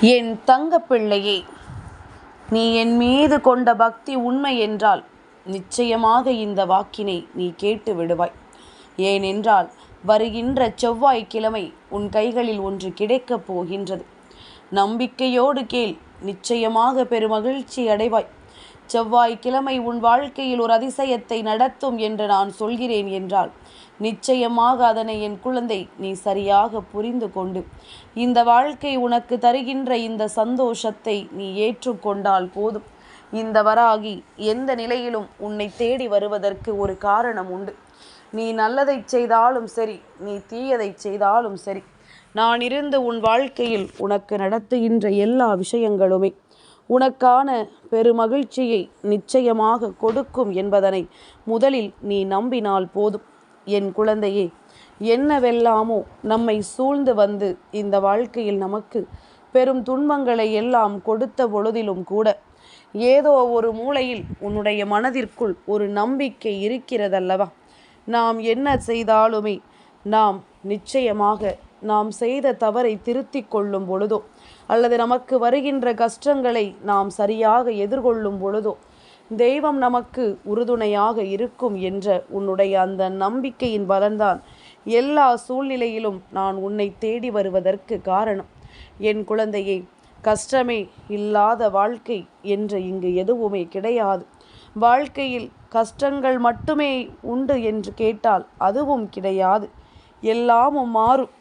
என் தங்கப்பிள்ளையே நீ என் மீது கொண்ட பக்தி உண்மை என்றால் நிச்சயமாக இந்த வாக்கினை நீ கேட்டு விடுவாய். ஏனென்றால் வருகின்ற செவ்வாய்க்கிழமை உன் கைகளில் ஒன்று கிடைக்கப் போகின்றது. நம்பிக்கையோடு கேள் நிச்சயமாக பெருமகிழ்ச்சி அடைவாய். செவ்வாய்க்கிழமை உன் வாழ்க்கையில் ஒரு அதிசயத்தை நடத்தும் என்று நான் சொல்கிறேன் என்றால் நிச்சயமாக அதனை என் குழந்தை நீ சரியாக புரிந்து கொண்டு இந்த வாழ்க்கை உனக்கு தருகின்ற இந்த சந்தோஷத்தை நீ ஏற்றுக்கொண்டால் போதும். இந்த வராகி எந்த நிலையிலும் உன்னை தேடி வருவதற்கு ஒரு காரணம் உண்டு. நீ நல்லதை செய்தாலும் சரி நீ தீயதை செய்தாலும் சரி நான் இருந்து உன் வாழ்க்கையில் உனக்கு நடத்துகின்ற எல்லா விஷயங்களுமே உனக்கான பெருமகிழ்ச்சியை நிச்சயமாக கொடுக்கும் என்பதனை முதலில் நீ நம்பினால் போதும். என் குழந்தையே என்னவெல்லாமோ நம்மை சூழ்ந்து வந்து இந்த வாழ்க்கையில் நமக்கு பெரும் துன்பங்களை எல்லாம் கொடுத்த பொழுதிலும் கூட ஏதோ ஒரு மூலையில் உன்னுடைய மனதிற்குள் ஒரு நம்பிக்கை இருக்கிறதல்லவா? நாம் என்ன செய்தாலுமே நாம் நிச்சயமாக நாம் செய்த தவறை திருத்திக் கொள்ளும் பொழுதோ அல்லது நமக்கு வருகின்ற கஷ்டங்களை நாம் சரியாக எதிர்கொள்ளும் பொழுதோ தெய்வம் நமக்கு உறுதுணையாக இருக்கும் என்ற உன்னுடைய அந்த நம்பிக்கையின் பலன்தான் எல்லா சூழ்நிலையிலும் நான் உன்னை தேடி வருவதற்கு காரணம். என் குழந்தையை கஷ்டமே இல்லாத வாழ்க்கை என்று இங்கு எதுவுமே கிடையாது. வாழ்க்கையில் கஷ்டங்கள் மட்டுமே உண்டு என்று கேட்டால் அதுவும் கிடையாது. எல்லாமும் மாறும்.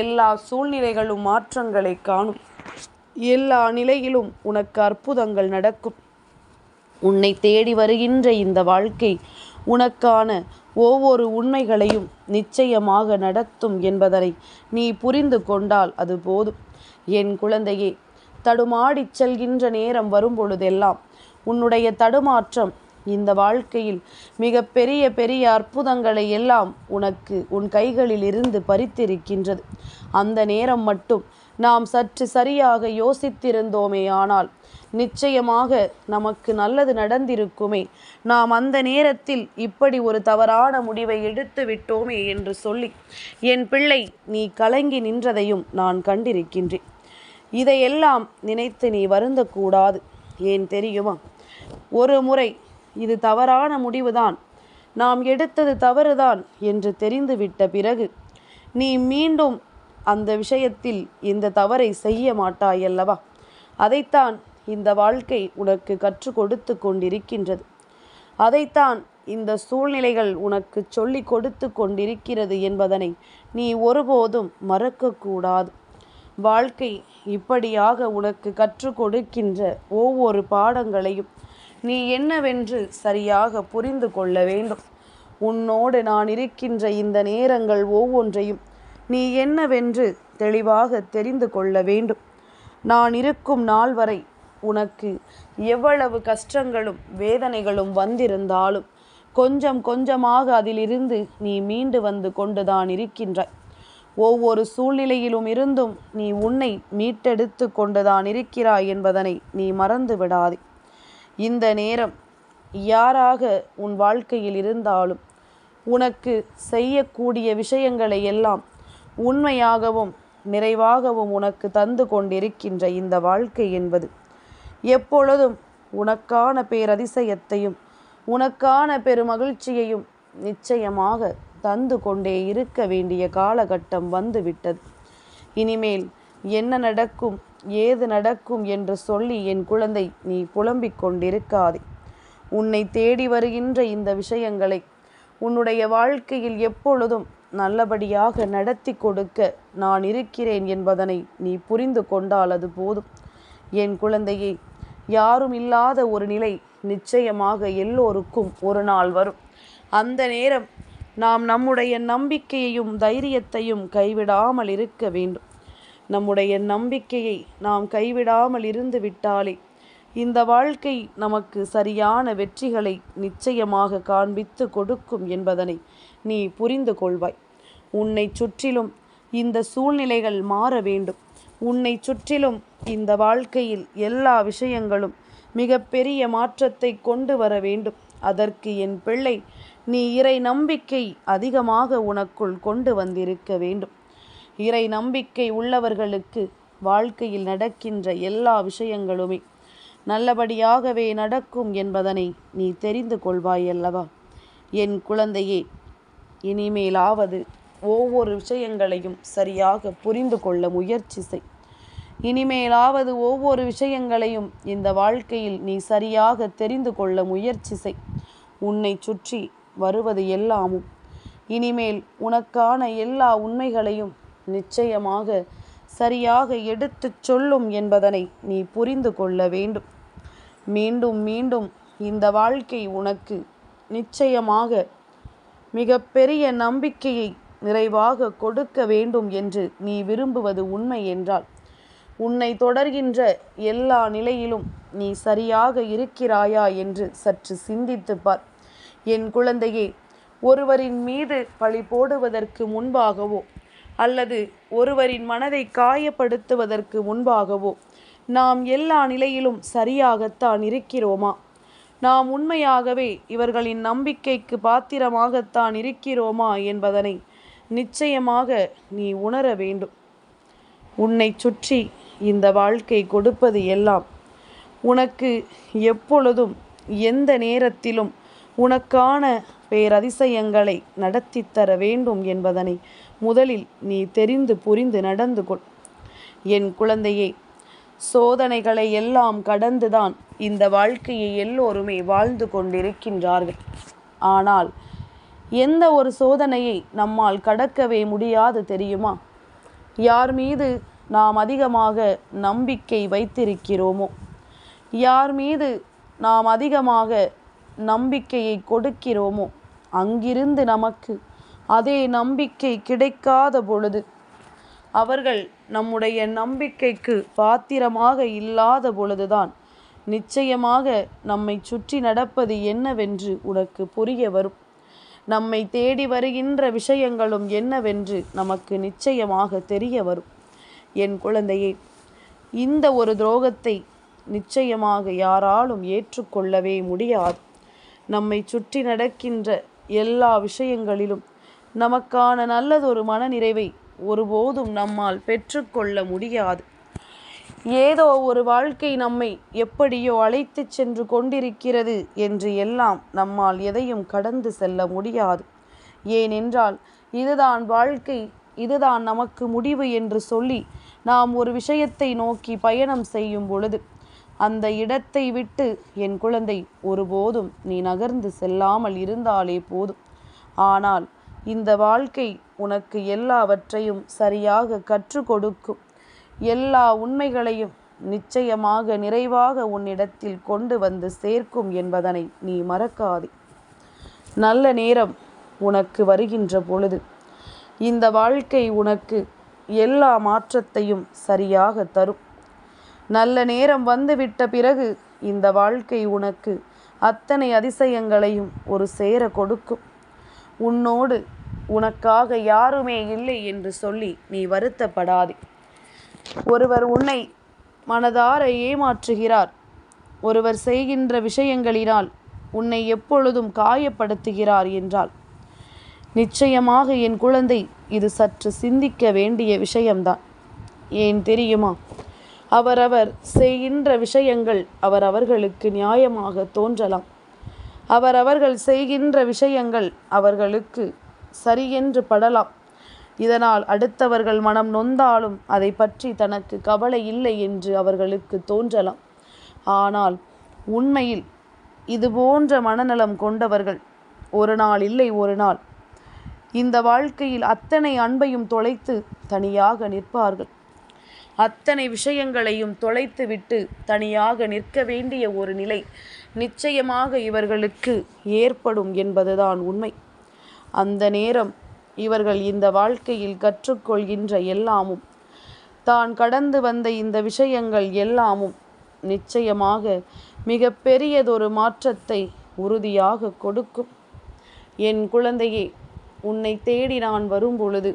எல்லா சூழ்நிலைகளும் மாற்றங்களை காணும். எல்லா நிலையிலும் உனக்கு அற்புதங்கள் நடக்கும். உன்னை தேடி வருகின்ற இந்த வாழ்க்கை உனக்கான ஒவ்வொரு உண்மைகளையும் நிச்சயமாக நடத்தும் என்பதனை நீ புரிந்து கொண்டால் அது போதும். என் குழந்தையே தடுமாடிச் செல்கின்ற நேரம் வரும்பொழுதெல்லாம் உன்னுடைய தடுமாற்றம் இந்த வாழ்க்கையில் மிக பெரிய பெரிய அற்புதங்களை எல்லாம் உனக்கு உன் கைகளில் இருந்து பறித்திருக்கின்றது. அந்த நேரம் மட்டும் நாம் சற்று சரியாக யோசித்திருந்தோமே ஆனால் நிச்சயமாக நமக்கு நல்லது நடந்திருக்குமே. நாம் அந்த நேரத்தில் இப்படி ஒரு தவறான முடிவை எடுத்து விட்டோமே என்று சொல்லி என் பிள்ளை நீ கலங்கி நின்றதையும் நான் கண்டிருக்கின்றேன். இதையெல்லாம் நினைத்து நீ வருந்தக்கூடாது. ஏன் தெரியுமா? ஒரு முறை இது தவறான முடிவுதான். நாம் எடுத்தது தவறுதான் என்று தெரிந்துவிட்ட பிறகு நீ மீண்டும் அந்த விஷயத்தில் இந்த தவறை செய்ய மாட்டாயல்லவா அதைத்தான் இந்த வாழ்க்கை உனக்கு கற்றுக் கொடுத்து கொண்டிருக்கின்றது. அதைத்தான் இந்த சூழ்நிலைகள் உனக்கு சொல்லி கொடுத்து கொண்டிருக்கிறது என்பதனை நீ ஒருபோதும் மறக்கக்கூடாது. வாழ்க்கை இப்படியாக உனக்கு கற்றுக் கொடுக்கின்ற ஒவ்வொரு பாடங்களையும் நீ என்னவென்று சரியாக புரிந்து கொள்ள வேண்டும். உன்னோடு நான் இருக்கின்ற இந்த நேரங்கள் ஒவ்வொன்றையும் நீ என்னவென்று தெளிவாக தெரிந்து கொள்ள வேண்டும். நான் இருக்கும் நாள் வரை உனக்கு எவ்வளவு கஷ்டங்களும் வேதனைகளும் வந்திருந்தாலும் கொஞ்சம் கொஞ்சமாக அதிலிருந்து நீ மீண்டு வந்து கொண்டுதான் இருக்கின்றாய். ஒவ்வொரு சூழ்நிலையிலும் இருந்தும் நீ உன்னை மீட்டெடுத்து கொண்டுதான் இருக்கிறாய் என்பதனை நீ மறந்து விடாதே. இந்த நேரம் யாராக உன் வாழ்க்கையில் இருந்தாலும் உனக்கு செய்யக்கூடிய விஷயங்களை எல்லாம் உண்மையாகவும் நிறைவாகவும் உனக்கு தந்து கொண்டிருக்கின்ற இந்த வாழ்க்கை என்பது. எப்பொழுதும் உனக்கான பேரதிசயத்தையும் உனக்கான பெருமகிழ்ச்சியையும் நிச்சயமாக தந்து கொண்டே இருக்க வேண்டிய காலகட்டம் வந்துவிட்டது. இனிமேல் என்ன நடக்கும் ஏது நடக்கும் என்று சொல்லி என் குழந்தை நீ புலம்பிக் கொண்டிருக்காதே. உன்னை தேடி வருகின்ற இந்த விஷயங்களை உன்னுடைய வாழ்க்கையில் எப்பொழுதும் நல்லபடியாக நடத்தி கொடுக்க நான் இருக்கிறேன் என்பதனை நீ புரிந்து கொண்டால் அது போதும். என் குழந்தையை யாரும் இல்லாத ஒரு நிலை நிச்சயமாக எல்லோருக்கும் ஒரு நாள் வரும். அந்த நேரம் நாம் நம்முடைய நம்பிக்கையையும் தைரியத்தையும் கைவிடாமல் இருக்க வேண்டும். நம்முடைய நம்பிக்கையை நாம் கைவிடாமல் இருந்து விட்டாலே இந்த வாழ்க்கை நமக்கு சரியான வெற்றிகளை நிச்சயமாக காண்பித்து கொடுக்கும் என்பதனை நீ புரிந்து கொள்வாய். உன்னை சுற்றிலும் இந்த சூழ்நிலைகள் மாற வேண்டும். உன்னை சுற்றிலும் இந்த வாழ்க்கையில் எல்லா விஷயங்களும் மிகப்பெரிய மாற்றத்தை கொண்டு வர வேண்டும். அதற்கு என் பிள்ளை நீ இறை நம்பிக்கை அதிகமாக உனக்குள் கொண்டு வந்திருக்க வேண்டும். இறை நம்பிக்கை உள்ளவர்களுக்கு வாழ்க்கையில் நடக்கின்ற எல்லா விஷயங்களுமே நல்லபடியாகவே நடக்கும் என்பதனை நீ தெரிந்து கொள்வாய் அல்லவா? என் குழந்தையே இனிமேலாவது ஒவ்வொரு விஷயங்களையும் சரியாக புரிந்து கொள்ள முயற்சி செய். இனிமேலாவது ஒவ்வொரு விஷயங்களையும் இந்த வாழ்க்கையில் நீ சரியாக தெரிந்து கொள்ள முயற்சி செய். உன்னை சுற்றி வருவது எல்லாமும். இனிமேல் உனக்கான எல்லா உண்மைகளையும் நிச்சயமாக சரியாக எடுத்துச் சொல்லும் என்பதனை நீ புரிந்து கொள்ள வேண்டும். மீண்டும் மீண்டும் இந்த வாழ்க்கை உனக்கு நிச்சயமாக மிகப்பெரிய நம்பிக்கையை நிறைவாக கொடுக்க வேண்டும் என்று நீ விரும்புவது உண்மை என்றால் உன்னை தொடர்கின்ற எல்லா நிலையிலும் நீ சரியாக இருக்கிறாயா என்று சற்று சிந்தித்து பார். என் குழந்தையே ஒருவரின் மீது பழி போடுவதற்கு முன்பாகவோ அல்லது ஒருவரின் மனதை காயப்படுத்துவதற்கு முன்பாகவோ நாம் எல்லா நிலையிலும் சரியாகத்தான் இருக்கிறோமா? நாம் உண்மையாகவே இவர்களின் நம்பிக்கைக்கு பாத்திரமாகத்தான் இருக்கிறோமா என்பதனை நிச்சயமாக நீ உணர வேண்டும். உன்னை சுற்றி இந்த வாழ்க்கை கொடுப்பது எல்லாம் உனக்கு எப்பொழுதும் எந்த நேரத்திலும் உனக்கான பேரதிசயங்களை நடத்தி தர வேண்டும் என்பதனை முதலில் நீ தெரிந்து புரிந்து நடந்து கொள். என் குழந்தையே சோதனைகளை எல்லாம் கடந்துதான் இந்த வாழ்க்கையை எல்லோருமே வாழ்ந்து கொண்டிருக்கின்றார்கள். ஆனால் எந்த ஒரு சோதனையை நம்மால் கடக்கவே முடியாது தெரியுமா? யார் மீது நாம் அதிகமாக நம்பிக்கை வைத்திருக்கிறோமோ? யார் மீது நாம் அதிகமாக நம்பிக்கையை கொடுக்கிறோமோ? அங்கிருந்து நமக்கு அதே நம்பிக்கை கிடைக்காத பொழுது அவர்கள் நம்முடைய நம்பிக்கைக்கு பாத்திரமாக இல்லாத பொழுதுதான் நிச்சயமாக நம்மை சுற்றி நடப்பது என்னவென்று உனக்கு புரிய வரும். நம்மை தேடி வருகின்ற விஷயங்களும் என்னவென்று நமக்கு நிச்சயமாக தெரிய வரும். என் குழந்தையே இந்த ஒரு துரோகத்தை நிச்சயமாக யாராலும் ஏற்றுக்கொள்ளவே முடியாது. நம்மை சுற்றி நடக்கின்ற எல்லா விஷயங்களிலும் நமக்கான நல்லதொரு மனநிறைவை ஒருபோதும் நம்மால் பெற்றுக்கொள்ள முடியாது. ஏதோ ஒரு வாழ்க்கை நம்மை எப்படியோ அழைத்து சென்று கொண்டிருக்கிறது என்று எல்லாம் நம்மால் எதையும் கடந்து செல்ல முடியாது. ஏனென்றால் இதுதான் வாழ்க்கை இதுதான் நமக்கு முடிவு என்று சொல்லி நாம் ஒரு விஷயத்தை நோக்கி பயணம் செய்யும் பொழுது அந்த இடத்தை விட்டு என் குழந்தை ஒருபோதும் நீ நகர்ந்து செல்லாமல் இருந்தாலே போதும். ஆனால் இந்த வாழ்க்கை உனக்கு எல்லாவற்றையும் சரியாக கற்றுக் கொடுக்கும். எல்லா உண்மைகளையும் நிச்சயமாக நிறைவாக உன்னிடத்தில் கொண்டு வந்து சேர்க்கும் என்பதனை நீ மறக்காதே. நல்ல நேரம் உனக்கு வருகின்ற பொழுது இந்த வாழ்க்கை உனக்கு எல்லா மாற்றத்தையும் சரியாக தரும். நல்ல நேரம் வந்துவிட்ட பிறகு இந்த வாழ்க்கை உனக்கு அத்தனை அதிசயங்களையும் ஒரு சேர கொடுக்கும். உன்னோடு உனக்காக யாருமே இல்லை என்று சொல்லி நீ வருத்தப்படாதே. ஒருவர் உன்னை மனதார ஏமாற்றுகிறார். ஒருவர் செய்கின்ற விஷயங்களினால் உன்னை எப்பொழுதும் காயப்படுத்துகிறார் என்றால் நிச்சயமாக என் குழந்தை இது சற்று சிந்திக்க வேண்டிய விஷயம்தான். ஏன் தெரியுமா? அவரவர் செய்கின்ற விஷயங்கள் அவரவர்களுக்கு நியாயமாக தோன்றலாம். அவரவர்கள் செய்கின்ற விஷயங்கள் அவர்களுக்கு சரியென்று படலாம். இதனால் அடுத்தவர்கள் மனம் நொந்தாலும் அதை பற்றி தனக்கு கவலை இல்லை என்று அவர்களுக்கு தோன்றலாம். ஆனால் உண்மையில் இது போன்ற மனநலம் கொண்டவர்கள் ஒரு நாள் இல்லை ஒரு நாள். இந்த வாழ்க்கையில் அத்தனை அன்பையும் தொலைத்து தனியாக நிற்பார்கள். அத்தனை விஷயங்களையும் தொலைத்துவிட்டு தனியாக நிற்க வேண்டிய ஒரு நிலை நிச்சயமாக இவர்களுக்கு ஏற்படும் என்பதுதான் உண்மை. அந்த நேரம் இவர்கள் இந்த வாழ்க்கையில் கற்றுக்கொள்கின்ற எல்லாமும் தான் கடந்து வந்த இந்த விஷயங்கள் எல்லாமும் நிச்சயமாக மிக பெரியதொரு மாற்றத்தை உறுதியாக கொடுக்கும். என் குழந்தையே உன்னை தேடி நான் வரும் பொழுது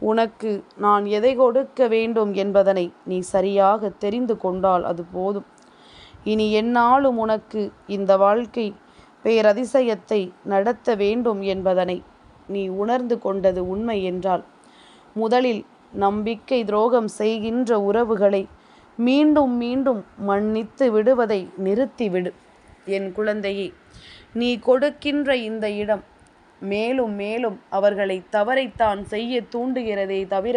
உனக்கு நான் எதை கொடுக்க வேண்டும் என்பதனை நீ சரியாக தெரிந்து கொண்டால் அது போதும். இனி என்னாலும் உனக்கு இந்த வாழ்க்கை பேரதிசயத்தை நடத்த வேண்டும் என்பதனை நீ உணர்ந்து கொண்டது உண்மை என்றால் முதலில் நம்பிக்கை துரோகம் செய்கின்ற உறவுகளை மீண்டும் மீண்டும் மன்னித்து விடுவதை நிறுத்திவிடு. என் குழந்தையே நீ கொடுக்கின்ற இந்த இடம் மேலும் மேலும் அவர்களை தவறைத்தான் செய்ய தூண்டுகிறதே தவிர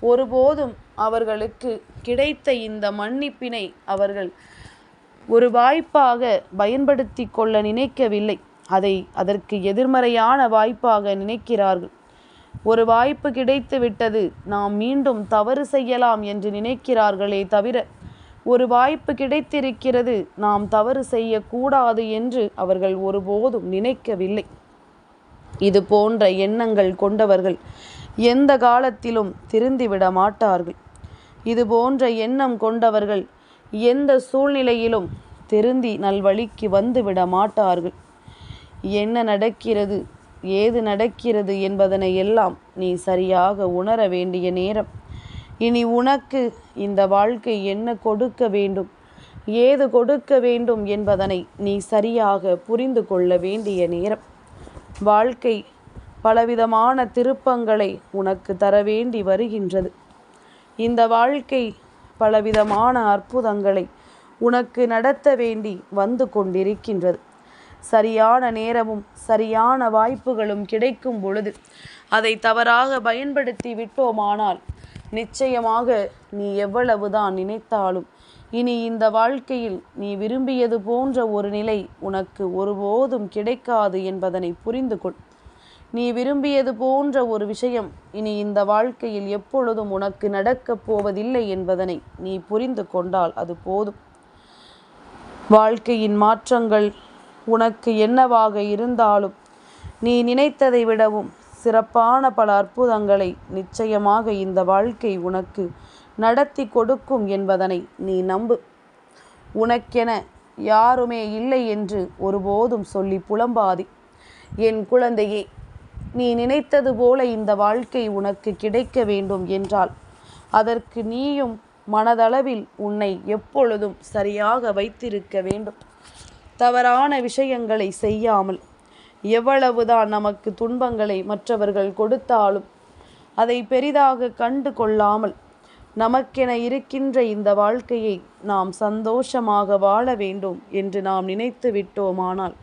ஒருபோதும் அவர்களுக்கு கிடைத்த இந்த மன்னிப்பினை அவர்கள் ஒரு வாய்ப்பாக பயன்படுத்தி கொள்ள நினைக்கவில்லை. அதை அதற்கு எதிர்மறையான வாய்ப்பாக நினைக்கிறார்கள். ஒரு வாய்ப்பு கிடைத்து விட்டது நாம் மீண்டும் தவறு செய்யலாம் என்று நினைக்கிறார்களே தவிர ஒரு வாய்ப்பு கிடைத்திருக்கிறது நாம் தவறு செய்யக்கூடாது என்று அவர்கள் ஒருபோதும் நினைக்கவில்லை. இது போன்ற எண்ணங்கள் கொண்டவர்கள் எந்த காலத்திலும் திருந்திவிட மாட்டார்கள். இது போன்ற எண்ணம் கொண்டவர்கள் எந்த சூழ்நிலையிலும் திருந்தி நல்வழிக்கு வந்துவிட மாட்டார்கள். என்ன நடக்கிறது? ஏது நடக்கிறது என்பதனை எல்லாம் நீ சரியாக உணர வேண்டிய நேரம். இனி உனக்கு இந்த வாழ்க்கை என்ன கொடுக்க வேண்டும்? ஏது கொடுக்க வேண்டும் என்பதனை நீ சரியாக புரிந்து கொள்ள வேண்டிய நேரம். வாழ்க்கை பலவிதமான திருப்பங்களை உனக்கு தர வேண்டி வருகின்றது. இந்த வாழ்க்கை பலவிதமான அற்புதங்களை உனக்கு நடத்த வேண்டி வந்து கொண்டிருக்கின்றது. சரியான நேரமும் சரியான வாய்ப்புகளும் கிடைக்கும் பொழுது அதை தவறாக பயன்படுத்தி விட்டோமானால் நிச்சயமாக நீ எவ்வளவுதான் நினைத்தாலும் இனி இந்த வாழ்க்கையில் நீ விரும்பியது போன்ற ஒரு நிலை உனக்கு ஒருபோதும் கிடைக்காது என்பதனை புரிந்து கொள் நீ விரும்பியது போன்ற ஒரு விஷயம் இனி இந்த வாழ்க்கையில் எப்பொழுதும் உனக்கு நடக்கப் போவதில்லை என்பதனை நீ புரிந்து கொண்டால் அது போதும். வாழ்க்கையின் மாற்றங்கள் உனக்கு என்னவாக இருந்தாலும் நீ நினைத்ததை விடவும் சிறப்பான பல அற்புதங்களை நிச்சயமாக இந்த வாழ்க்கை உனக்கு நடத்தி கொடுக்கும் என்பதனை நீ நம்பு. உனக்கென யாருமே இல்லை என்று ஒருபோதும் சொல்லி புலம்பாதி. என் குழந்தையே நீ நினைத்தது போல இந்த வாழ்க்கை உனக்கு கிடைக்க வேண்டும் என்றால் அதற்கு நீயும் மனதளவில் உன்னை எப்பொழுதும் சரியாக வைத்திருக்க வேண்டும். தவறான விஷயங்களை செய்யாமல் எவ்வளவுதான் நமக்கு துன்பங்களை மற்றவர்கள் கொடுத்தாலும் அதை பெரிதாக கண்டு கொள்ளாமல் நமக்கென இருக்கின்ற இந்த வாழ்க்கையை நாம் சந்தோஷமாக வாழ வேண்டும் என்று நாம் நினைத்து விட்டோமானால்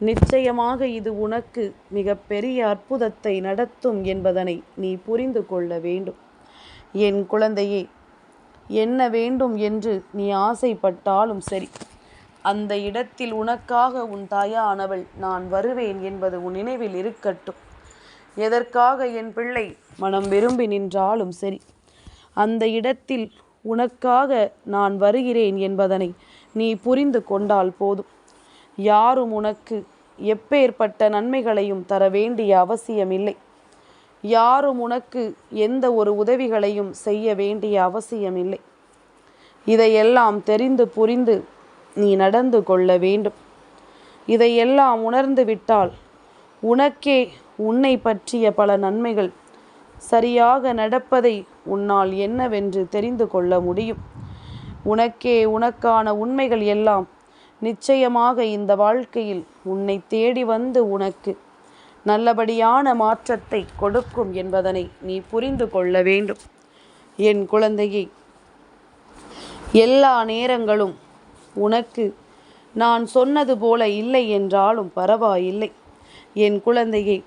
நிச்சயமாக இது உனக்கு மிகப்பெரிய அற்புதத்தை நடத்தும் என்பதனை நீ புரிந்து கொள்ள வேண்டும். என் குழந்தையே என்ன வேண்டும் என்று நீ ஆசைப்பட்டாலும் சரி. அந்த இடத்தில் உனக்காக உன் தாயானவள் நான் வருவேன் என்பது உன் நினைவில் இருக்கட்டும். எதற்காக என் பிள்ளை மனம் விரும்பி நின்றாலும் சரி அந்த இடத்தில் உனக்காக நான் வருகிறேன் என்பதனை நீ புரிந்து கொண்டால் போதும். யாரும் உனக்கு எப்பேற்பட்ட நன்மைகளையும் தர வேண்டிய அவசியமில்லை. யாரும் உனக்கு எந்த ஒரு உதவிகளையும் செய்ய வேண்டிய அவசியமில்லை. இதையெல்லாம் தெரிந்து புரிந்து நீ நடந்து கொள்ள வேண்டும். இதையெல்லாம் உணர்ந்து விட்டால் உனக்கே உன்னை பற்றிய பல நன்மைகள் சரியாக நடப்பதை உன்னால் என்னவென்று தெரிந்து கொள்ள முடியும். உனக்கே உனக்கான உண்மைகள் எல்லாம் நிச்சயமாக இந்த வாழ்க்கையில் உன்னை தேடி வந்து உனக்கு நல்லபடியான மாற்றத்தை கொடுக்கும் என்பதனை நீ புரிந்து கொள்ள வேண்டும். என் குழந்தையை எல்லா நேரங்களும் உனக்கு. நான் சொன்னது போல இல்லை என்றாலும் பரவாயில்லை. என் குழந்தையை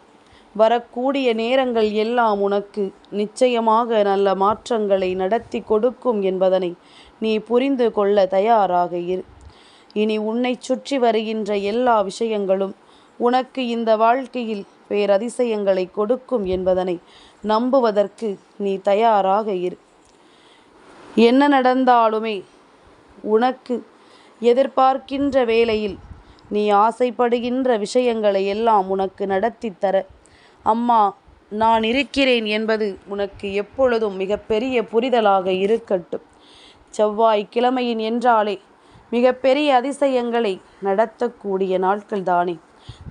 வரக்கூடிய நேரங்கள் எல்லாம் உனக்கு நிச்சயமாக நல்ல மாற்றங்களை நடத்தி கொடுக்கும் என்பதனை நீ புரிந்து கொள்ள தயாராக இரு. இனி உன்னை சுற்றி வருகின்ற எல்லா விஷயங்களும் உனக்கு இந்த வாழ்க்கையில் பேரதிசயங்களை கொடுக்கும் என்பதனை நம்புவதற்கு நீ தயாராக இரு. என்ன நடந்தாலுமே உனக்கு எதிர்பார்க்கின்ற வேளையில் நீ ஆசைப்படுகின்ற விஷயங்களை எல்லாம் உனக்கு நடத்தித்தர அம்மா நான் இருக்கிறேன் என்பது உனக்கு எப்பொழுதும் மிகப்பெரிய புரிதலாக இருக்கட்டும். செவ்வாய் கிழமையின் என்றாலே மிகப்பெரிய அதிசயங்களை நடத்தக்கூடிய நாட்கள் தானே.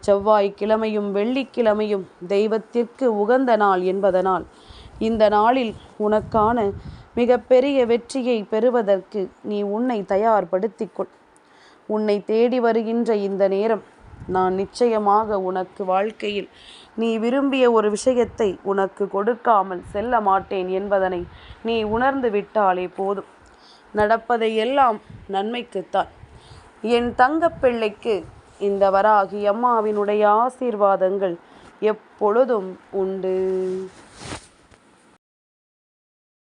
செவ்வாய் கிழமையும் வெள்ளிக்கிழமையும் தெய்வத்திற்கு உகந்த நாள் என்பதனால் இந்த நாளில் உனக்கான மிகப்பெரிய வெற்றியை பெறுவதற்கு நீ உன்னை தயார்படுத்திக்கொள். உன்னை தேடி வருகின்ற இந்த நேரம் நான் நிச்சயமாக உனக்கு வாழ்க்கையில் நீ விரும்பிய ஒரு விஷயத்தை உனக்கு கொடுக்காமல் செல்ல மாட்டேன் என்பதனை நீ உணர்ந்து விட்டாலே போதும். நடப்பதை எல்லாம் நன்மைக்குத்தான். என் தங்கப்பிள்ளைக்கு இந்த வராகி அம்மாவினுடைய ஆசீர்வாதங்கள் எப்பொழுதும் உண்டு.